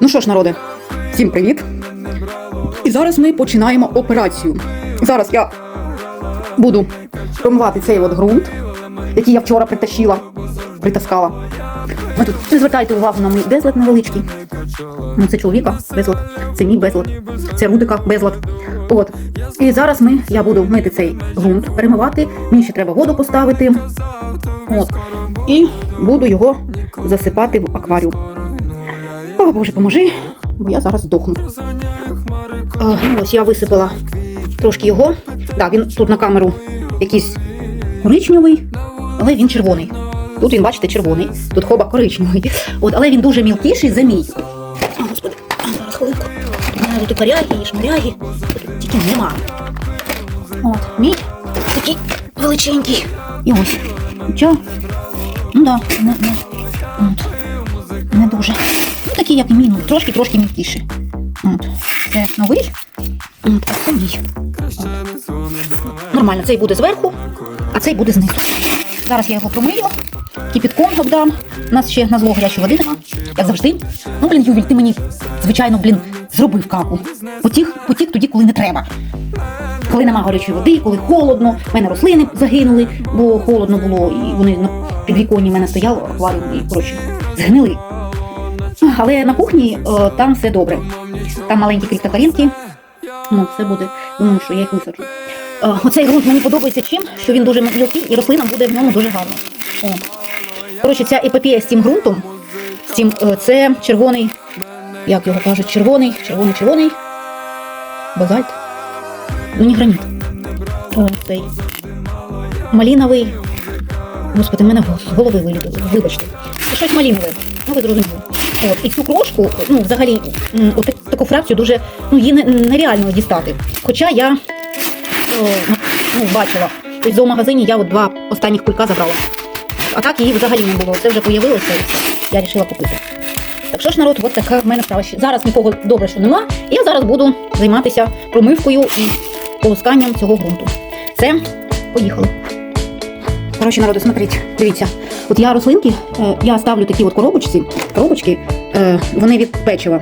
Ну що ж, народи, всім привіт! І зараз ми починаємо операцію. Зараз я буду промивати цей от ґрунт, який я вчора притащила, притаскала. Ви тут не звертайте увагу на мій безлад невеличкий. Ну, це чоловіка безлад, це мій безлад, це Рудика безлад. От. І зараз ми, я буду мити цей ґрунт, перемивати. Мені ще треба воду поставити. От. І буду його засипати в акваріум. О, Боже, поможи, бо я зараз здохну. А, ну, ось я висипала трошки його. Так, він тут на камеру якийсь коричневий, але він червоний. Тут він, бачите, червоний, тут хоба коричневий. От, але він дуже мілкіший за мій. О, господи, зараз хвилинку. Тут і коряги, і шмаряги. Тільки нема. От, мій такий величенький. І ось. Хоча, ну да, не, не, не дуже. Такий, як і мій, ну, трошки-трошки мілкіший. От. Це новий, от, а це мій. От. Нормально, цей буде зверху, а цей буде знизу. Зараз я його промию, кипітком обдам. У нас ще на зло гарячої води нема, як завжди. Ну, блін, Ювіль, ти мені, звичайно, блін, зробив каку. Потік, потік тоді, коли не треба. Коли нема гарячої води, коли холодно, в мене рослини загинули, бо холодно було, і вони на підвіконні в мене стояли акваріум і коротше згнили. Але на кухні е, там все добре. Там маленькі криптокарінки. Ну, все буде. Думаю, що я їх висаджу. Е, Оцей ґрунт мені подобається чим, що він дуже мілкий і рослинам буде в ньому дуже гарно. О. Коротше, ця епопея з цим ґрунтом, з цим, е, це червоний, як його кажуть, червоний, червоний, червоний. Базальт. Ну, не граніт. О, цей. Маліновий. Господи, мене голови вилітало. Вибачте. Щось малінове. Ну, ви зрозуміли. От, і цю крошку, ну, взагалі, от таку фракцію дуже, ну, її нереально дістати. Хоча я ну, бачила. Тобто в зоомагазині я от два останніх кулька забрала. А так її взагалі не було. Це вже появилося і все. Я вирішила купити. Так що ж, народ, от така в мене справа. Зараз нікого добре, що нема. Я зараз буду займатися промивкою і полосканням цього ґрунту. Все, поїхали. Коротше, народу, смотрите, дивіться. От я рослинки, е, я ставлю такі от коробочці, коробочки, е, вони від печива.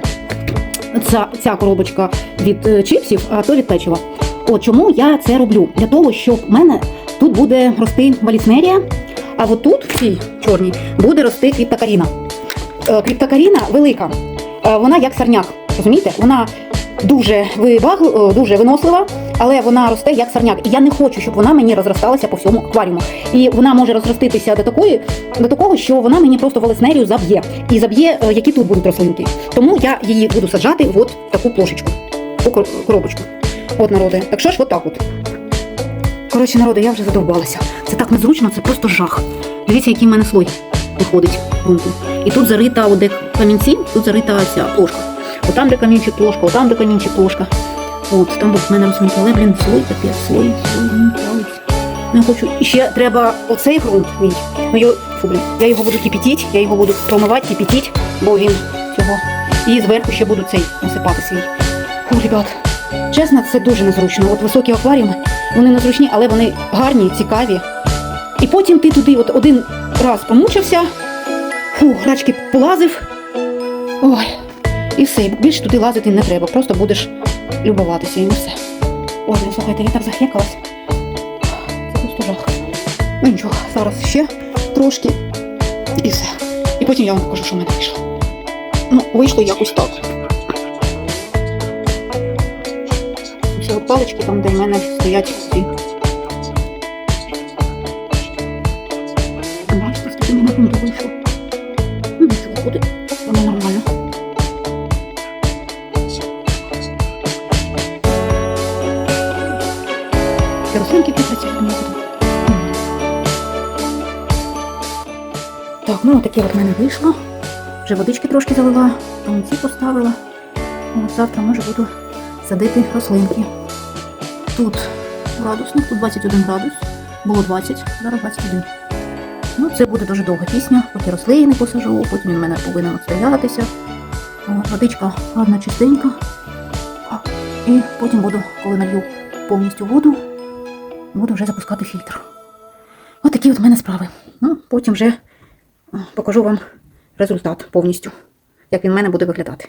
Ця, ця коробочка від е, чипсів, а то від печива. От чому я це роблю? Для того, щоб в мене тут буде рости валіснерія, а от тут, в цій чорній, буде рости криптокаріна. Е, Криптокаріна велика, вона як сарняк, розумієте? Вона дуже вибагл, е, дуже винослива, але вона росте як сарняк. І я не хочу, щоб вона мені розросталася по всьому акваріуму. І вона може розроститися до такої, до такого, що вона мені просто валеснерію заб'є. І заб'є, е, які тут будуть рослинки. Тому я її буду саджати от в таку плошечку, кор- коробочку. От народи. Так що ж, от так от. Коротше, народи, я вже задовбалася. Це так незручно, це просто жах. Дивіться, який в мене слой виходить ґрунту. І тут зарита, де камінці, тут зарита ця плошка. Отам, де камінчик плошка, отам, де камінчик плошка. От, там в мене але, блін, слой капець, слой, слой, ну. Ну, я хочу. І ще треба оцей ґрунт мій. Ну, його, фу, блін, я його буду кипятити, я його буду промивати, кипятити, бо він цього. І зверху ще буду цей насипати свій. Фу, ребят, чесно, це дуже незручно. От високі акваріуми, вони незручні, але вони гарні, цікаві. І потім ти туди от один раз помучився, фу, рачки полазив. Ой, і все, більше туди лазити не треба, просто будеш любуватися і все. Боже, ну, слухайте, я так захекалась. Це просто жах. Ну нічого, зараз ще трошки і все. І потім я вам покажу, що в мене вийшло. Ну, вийшло якось так. Всі от палички там, де в мене стоять ці. Рослинки підпрацюють мені буде. Так, ну таке от в мене вийшло. Вже водички трошки залила, там ці поставила. От завтра може буду садити рослинки. Тут градусник, тут 21 градус, було 20, зараз 21. Ну, це буде дуже довга пісня, поки рослини посажу, потім він в мене повинен отстоятися. Водичка гарна, чистенька. І потім буду, коли налью повністю воду, буду вже запускати фільтр. Ось такі от в мене справи. Ну, потім вже е, покажу вам результат повністю. як він в мене буде виглядати.